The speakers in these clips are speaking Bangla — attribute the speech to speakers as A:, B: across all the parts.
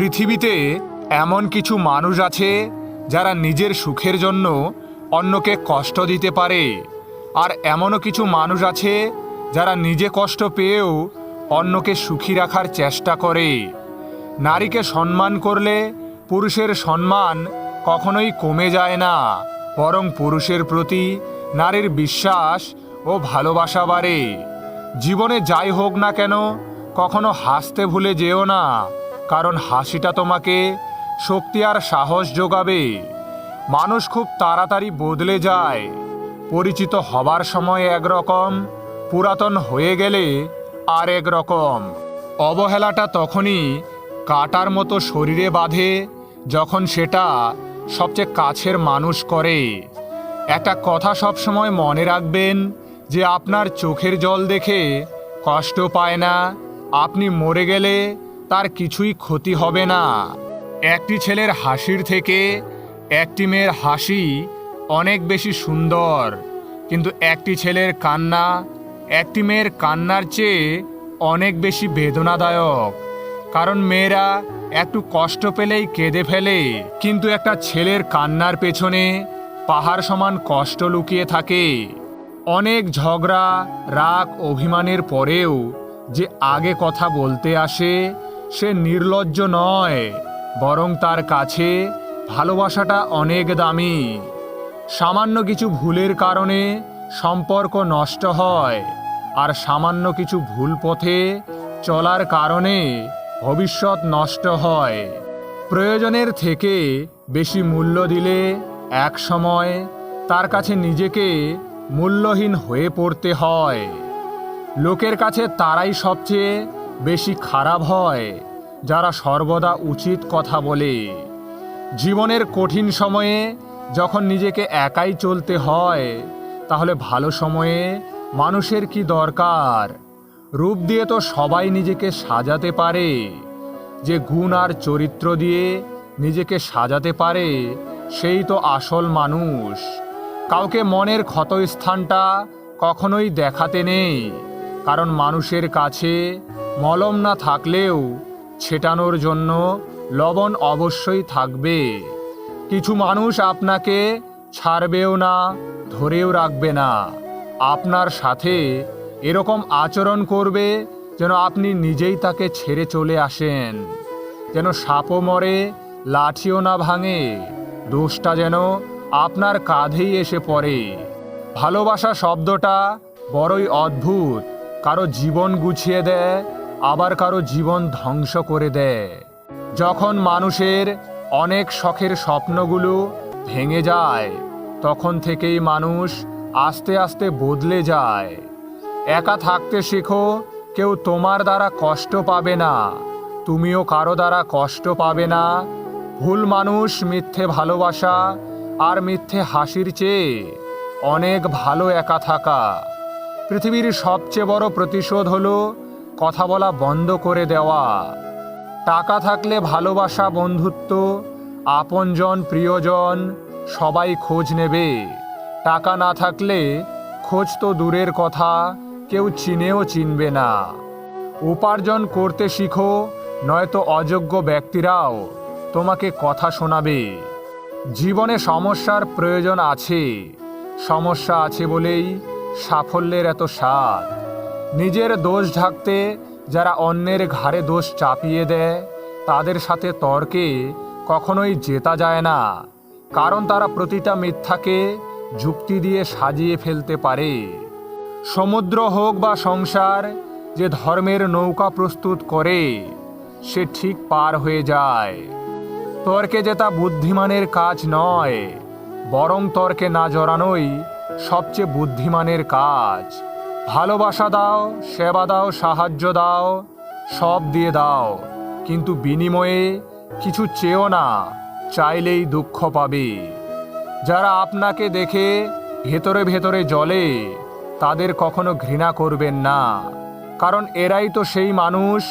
A: পৃথিবীতে এমন কিছু মানুষ আছে যারা নিজের সুখের জন্য অন্যকে কষ্ট দিতে পারে। আর এমনও কিছু মানুষ আছে যারা নিজে কষ্ট পেয়েও অন্যকে সুখী রাখার চেষ্টা করে। নারীকে সম্মান করলে পুরুষের সম্মান কখনোই কমে যায় না, বরং পুরুষের প্রতি নারীর বিশ্বাস ও ভালোবাসা বাড়ে। জীবনে যাই হোক না কেন, কখনো হাসতে ভুলে যেও না। কারণ হাসিটা তোমাকে শক্তি আর সাহস যোগাবে। মানুষ খুব তাড়াতাড়ি বদলে যায়। পরিচিত হবার সময় একরকম, পুরাতন হয়ে গেলে আর এক রকম অবহেলাটা তখনই কাটার মতো শরীরে বাঁধে, যখন সেটা সবচেয়ে কাছের মানুষ করে। একটা কথা সবসময় মনে রাখবেন যে আপনার চোখের জল দেখে কষ্ট পায় না। আপনি মরে গেলে তার কিছুই ক্ষতি হবে না। একটি ছেলের হাসির থেকে একটি মেয়ের হাসি অনেক বেশি সুন্দর। কিন্তু একটি ছেলের কান্না, একটি মেয়ের কান্নার চেয়ে অনেক বেশি বেদনাদায়ক। কারণ মেয়েরা একটু কষ্ট পেলেই কেঁদে ফেলে। কিন্তু একটা ছেলের কান্নার পেছনে পাহাড় সমান কষ্ট লুকিয়ে থাকে। অনেক ঝগড়া, রাগ, অভিমানের পরেও যে আগে কথা বলতে আসে সে নির্লজ্জ নয়, বরং তার কাছে ভালোবাসাটা অনেক দামি। সামান্য কিছু ভুলের কারণে সম্পর্ক নষ্ট হয়, আর সামান্য কিছু ভুল পথে চলার কারণে ভবিষ্যৎ নষ্ট হয়। প্রয়োজনের থেকে বেশি মূল্য দিলে এক সময় তার কাছে নিজেকে মূল্যহীন হয়ে পড়তে হয়। লোকের কাছে তারাই সবচেয়ে বেশি খারাপ হয়, যারা সর্বদা উচিত কথা বলে। জীবনের কঠিন সময়ে যখন নিজেকে একাই চলতে হয়, তাহলে ভালো সময়ে মানুষের কি দরকার? রূপ দিয়ে তো সবাই নিজেকে সাজাতে পারে। যে গুণ আর চরিত্র দিয়ে নিজেকে সাজাতে পারে, সেই তো আসল মানুষ। কাউকে মনের ক্ষতস্থানটা কখনোই দেখাতে নেই, কারণ মানুষের কাছে মলম না থাকলেও ছেটানোর জন্য লবণ অবশ্যই থাকবে। কিছু মানুষ আপনাকে ছাড়বেও না, ধরেও রাখবে না। আপনার সাথে এরকম আচরণ করবে যেন আপনি নিজেই তাকে ছেড়ে চলে আসেন। যেন সাপও মরে, লাঠিও না ভাঙে, দোষটা যেন আপনার কাঁধেই এসে পড়ে। ভালোবাসা শব্দটা বড়ই অদ্ভুত, কারও জীবন গুছিয়ে দেয় আবার কারও জীবন ধ্বংস করে দেয়। যখন মানুষের অনেক শখের স্বপ্নগুলো ভেঙে যায়, তখন থেকেই মানুষ আস্তে আস্তে বদলে যায়। একা থাকতে শেখো, কেউ তোমার দ্বারা কষ্ট পাবে না, তুমিও কারও দ্বারা কষ্ট পাবে না। ভুল মানুষ মিথ্যে ভালোবাসা আর মিথ্যে হাসির চেয়ে অনেক ভালো একা থাকা। পৃথিবীর সবচেয়ে বড় প্রতিশোধ হলো কথা বলা বন্ধ করে দেওয়া। টাকা থাকলে ভালোবাসা, বন্ধুত্ব, আপনজন, প্রিয়জন, সবাই খোঁজ নেবে। টাকা না থাকলে খোঁজ তো দূরের কথা, কেউ চিনেও চিনবে না। উপার্জন করতে শিখো, নয়তো অযোগ্য ব্যক্তিরাও তোমাকে কথা শোনাবে। জীবনে সমস্যার প্রয়োজন আছে। সমস্যা আছে বলেই সাফল্যের এত স্বাদ। নিজের দোষ ঢাকতে যারা অন্যের ঘাড়ে দোষ চাপিয়ে দেয়, তাদের সাথে তর্কে কখনোই জেতা যায় না। কারণ তারা প্রতিটা মিথ্যাকে যুক্তি দিয়ে সাজিয়ে ফেলতে পারে। সমুদ্র হোক বা সংসার, যে ধর্মের নৌকা প্রস্তুত করে, সে ঠিক পার হয়ে যায়। তর্কে জেতা বুদ্ধিমানের কাজ নয়, বরং তর্কে না জড়ানোই সবচেয়ে বুদ্ধিমানের কাজ। ভালোবাসা দাও, সেবা দাও, সাহায্য দাও, সব দিয়ে দাও। কিন্তু বিনিময়ে কিছু চেয়েও না, চাইলেই দুঃখ পাবে। যারা আপনাকে দেখে ভেতরে ভেতরে জলে তাদের কখনো ঘৃণা করবেন না। কারণ এরাই তো সেই মানুষ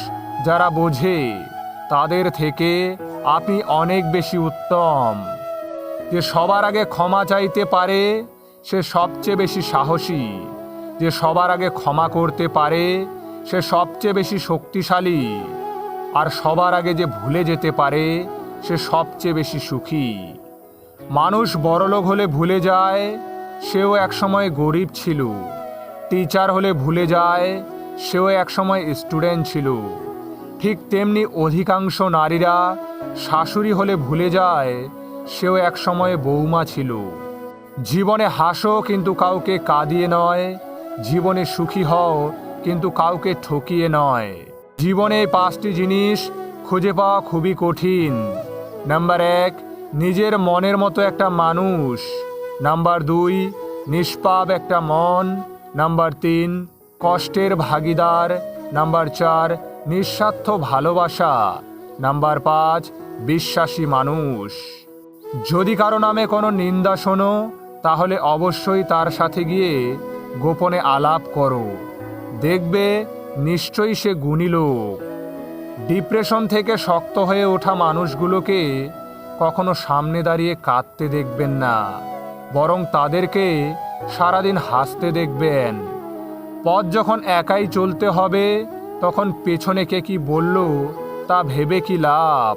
A: যারা বোঝে, তাদের থেকে আপনি অনেক বেশি উত্তম। যে সবার আগে ক্ষমা চাইতে পারে, সে সবচেয়ে বেশি সাহসী। যে সবার আগে ক্ষমা করতে পারে, সে সবচেয়ে বেশি শক্তিশালী। আর সবার আগে যে ভুলে যেতে পারে, সে সবচেয়ে বেশি সুখী। মানুষ বড়লোক হলে ভুলে যায়, সেও একসময় গরিব ছিল। টিচার হলে ভুলে যায়, সেও একসময় স্টুডেন্ট ছিল। ঠিক তেমনি অধিকাংশ নারীরা শাশুড়ি হলে ভুলে যায়, সেও একসময় বৌমা ছিল। জীবনে হাসো কিন্তু কাউকে কাঁদিয়ে নয় জীবনে সুখী হও, কিন্তু কাউকে ঠকিয়ে নয়। জীবনে পাঁচটি জিনিস খুঁজে পাওয়া খুবই কঠিন। নাম্বার এক, নিজের মনের মতো একটা মানুষ। নাম্বার দুই, নিষ্পাপ একটা মন। নাম্বার তিন, কষ্টের ভাগিদার। নাম্বার চার, নিঃস্বার্থ ভালোবাসা। নাম্বার পাঁচ, বিশ্বাসী মানুষ। যদি কারও নামে কোনো নিন্দা শোনো, তাহলে অবশ্যই তার সাথে গিয়ে গোপনে আলাপ করো। দেখবে নিশ্চয়ই সে গুণী লোক। ডিপ্রেশন থেকে শক্ত হয়ে ওঠা মানুষগুলোকে কখনো সামনে দাঁড়িয়ে কাঁদতে দেখবেন না, বরং তাদেরকে সারাদিন হাসতে দেখবেন। পথ যখন একাই চলতে হবে, তখন পেছনে কে কি বলল, তা ভেবে কি লাভ?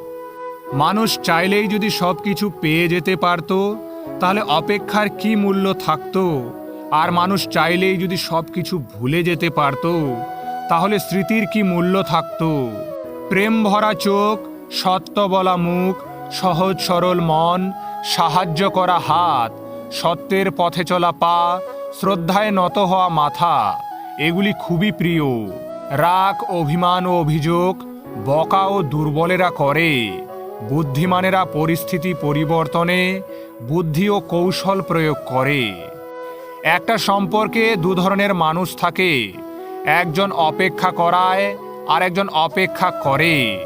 A: মানুষ চাইলেই যদি সব কিছু পেয়ে যেতে পারতো, তাহলে অপেক্ষার কি মূল্য থাকতো? আর মানুষ চাইলেই যদি সব কিছু ভুলে যেতে পারতো, তাহলে স্মৃতির কি মূল্য থাকতো? প্রেম ভরা চোখ, সত্য বলা মুখ, সহজ সরল মন, সাহায্য করা হাত, সত্যের পথে চলা পা, শ্রদ্ধায় নত হওয়া মাথা, এগুলি খুবই প্রিয়। রাগ, অভিমান ও অভিযোগ বকা ও দুর্বলেরা করে, বুদ্ধিমানেরা পরিস্থিতি পরিবর্তনে, বুদ্ধি ও কৌশল প্রয়োগ করে। একটা সম্পর্কে দু ধরনের মানুষ থাকে। একজন অপেক্ষা করায় আর একজন অপেক্ষা করে।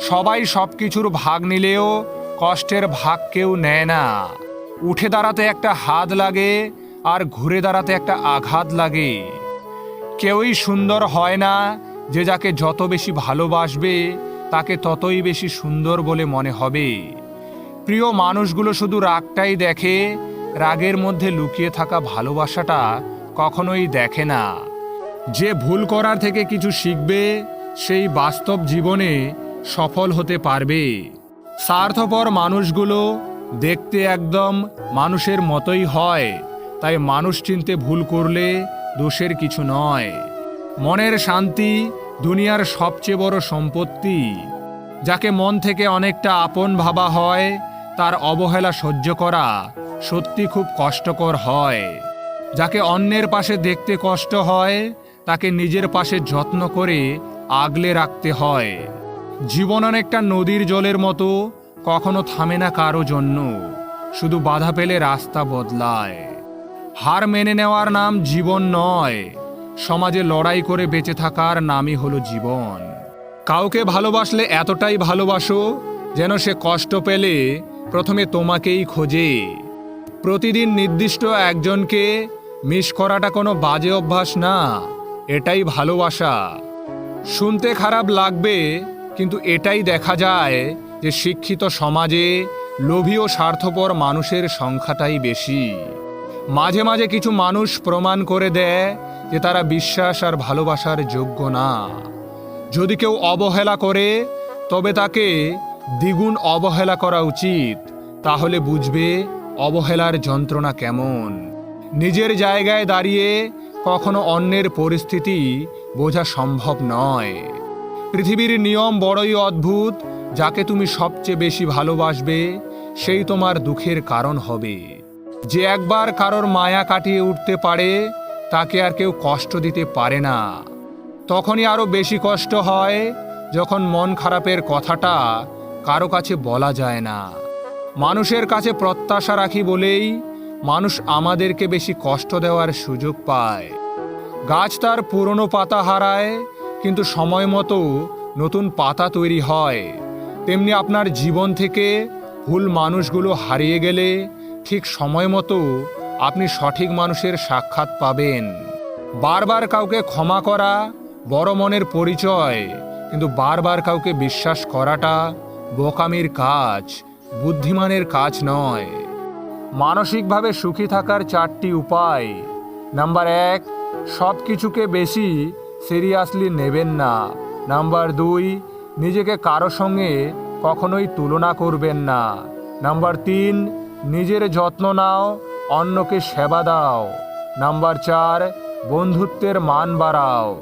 A: সবাই সব কিছুর ভাগ নিলেও কষ্টের ভাগ কেউ নেয় না। উঠে দাঁড়াতে একটা হাত লাগে, আর ঘুরে দাঁড়াতে একটা আঘাত লাগে। কেউই সুন্দর হয় না, যে যাকে যত বেশি ভালোবাসবে, তাকে ততই বেশি সুন্দর বলে মনে হবে। প্রিয় মানুষগুলো শুধু রাগটাই দেখে রাগের মধ্যে লুকিয়ে থাকা ভালোবাসাটা কখনোই দেখে না। যে ভুল করার থেকে কিছু শিখবে, সেই বাস্তব জীবনে সফল হতে পারবে। স্বার্থপর মানুষগুলো দেখতে একদম মানুষের মতোই হয়, তাই মানুষ চিনতে ভুল করলে দোষের কিছু নয়। মনের শান্তি দুনিয়ার সবচেয়ে বড় সম্পত্তি। যাকে মন থেকে অনেকটা আপন ভাবা হয়, তার অবহেলা সহ্য করা সত্যি খুব কষ্টকর হয়। যাকে অন্যের পাশে দেখতে কষ্ট হয়, তাকে নিজের পাশে যত্ন করে আগলে রাখতে হয়। জীবন অনেকটা নদীর জলের মতো, কখনো থামে না কারও জন্য। শুধু বাধা পেলে রাস্তা বদলায়। হার মেনে নেওয়ার নাম জীবন নয়, সমাজে লড়াই করে বেঁচে থাকার নামই হলো জীবন। কাউকে ভালোবাসলে এতটাই ভালোবাসো, যেন সে কষ্ট পেলে প্রথমে তোমাকেই খোঁজে। প্রতিদিন নির্দিষ্ট একজনকে মিস করাটা কোনো বাজে অভ্যাস না, এটাই ভালোবাসা। শুনতে খারাপ লাগবে, কিন্তু এটাই দেখা যায় যে শিক্ষিত সমাজে লোভী ও স্বার্থপর মানুষের সংখ্যাটাই বেশি। মাঝে মাঝে কিছু মানুষ প্রমাণ করে দেয় যে তারা বিশ্বাস আর ভালোবাসার যোগ্য না। যদি কেউ অবহেলা করে, তবে তাকে দ্বিগুণ অবহেলা করা উচিত। তাহলে বুঝবে অবহেলার যন্ত্রণা কেমন? নিজের জায়গায় দাঁড়িয়ে কখনো অন্যের পরিস্থিতি বোঝা সম্ভব নয়। পৃথিবীর নিয়ম বড়ই অদ্ভুত, যাকে তুমি সবচেয়ে বেশি ভালোবাসবে, সেই তোমার দুঃখের কারণ হবে। যে একবার কারোর মায়া কাটিয়ে উঠতে পারে, তাকে আর কেউ কষ্ট দিতে পারে না। তখনই আরও বেশি কষ্ট হয়, যখন মন খারাপের কথাটা কারও কাছে বলা যায় না। মানুষের কাছে প্রত্যাশা রাখি বলেই মানুষ আমাদেরকে বেশি কষ্ট দেওয়ার সুযোগ পায়। গাছ তার পুরনো পাতা হারায়, কিন্তু সময় মতো নতুন পাতা তৈরি হয়। তেমনি আপনার জীবন থেকে ভুল মানুষগুলো হারিয়ে গেলে ঠিক সময় মতো আপনি সঠিক মানুষের সাক্ষাৎ পাবেন। বারবার কাউকে ক্ষমা করা বড় মনের পরিচয়, কিন্তু বারবার কাউকে বিশ্বাস করাটা বোকামির কাজ। বুদ্ধিমানের কাজ নয়। মানসিকভাবে সুখী থাকার চারটি উপায়। নাম্বার এক সব কিছুকে বেশি সিরিয়াসলি নেবেন না। নাম্বার দুই, নিজেকে কারও সঙ্গে কখনোই তুলনা করবেন না। নাম্বার তিন, নিজের যত্ন নাও, অন্যকে সেবা দাও। নাম্বার চার, বন্ধুত্বের মান বাড়াও।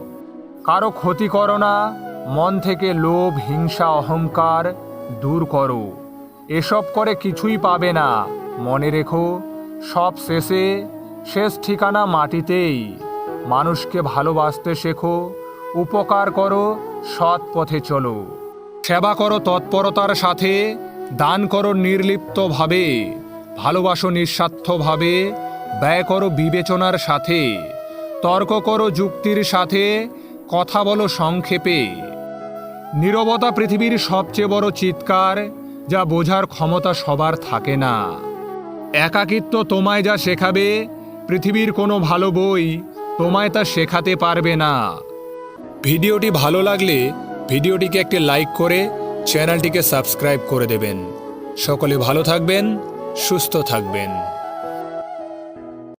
A: কারও ক্ষতি করো না, মন থেকে লোভ, হিংসা, অহংকার দূর করো। এসব করে কিছুই পাবে না। মনে রেখো, সব শেষে, শেষ ঠিকানা মাটিতেই। মানুষকে ভালোবাসতে শেখো, উপকার করো, সৎ পথে চলো। সেবা করো তৎপরতার সাথে, দান করো নির্লিপ্তভাবে, ভালোবাসো নিঃস্বার্থভাবে, ব্যয় করো বিবেচনার সাথে, তর্ক করো যুক্তির সাথে, কথা বলো সংক্ষেপে। নীরবতা পৃথিবীর সবচেয়ে বড় চিৎকার যা বোঝার ক্ষমতা সবার থাকে না। একাকিত্ব তোমায় যা শেখাবে, পৃথিবীর কোনো ভালো বই তোমায় তা শেখাতে পারবে না। ভিডিওটি ভালো লাগলে ভিডিওটিকে একটি লাইক করে চ্যানেলটিকে সাবস্ক্রাইব করে দেবেন। সকলে ভালো থাকবেন, সুস্থ থাকবেন।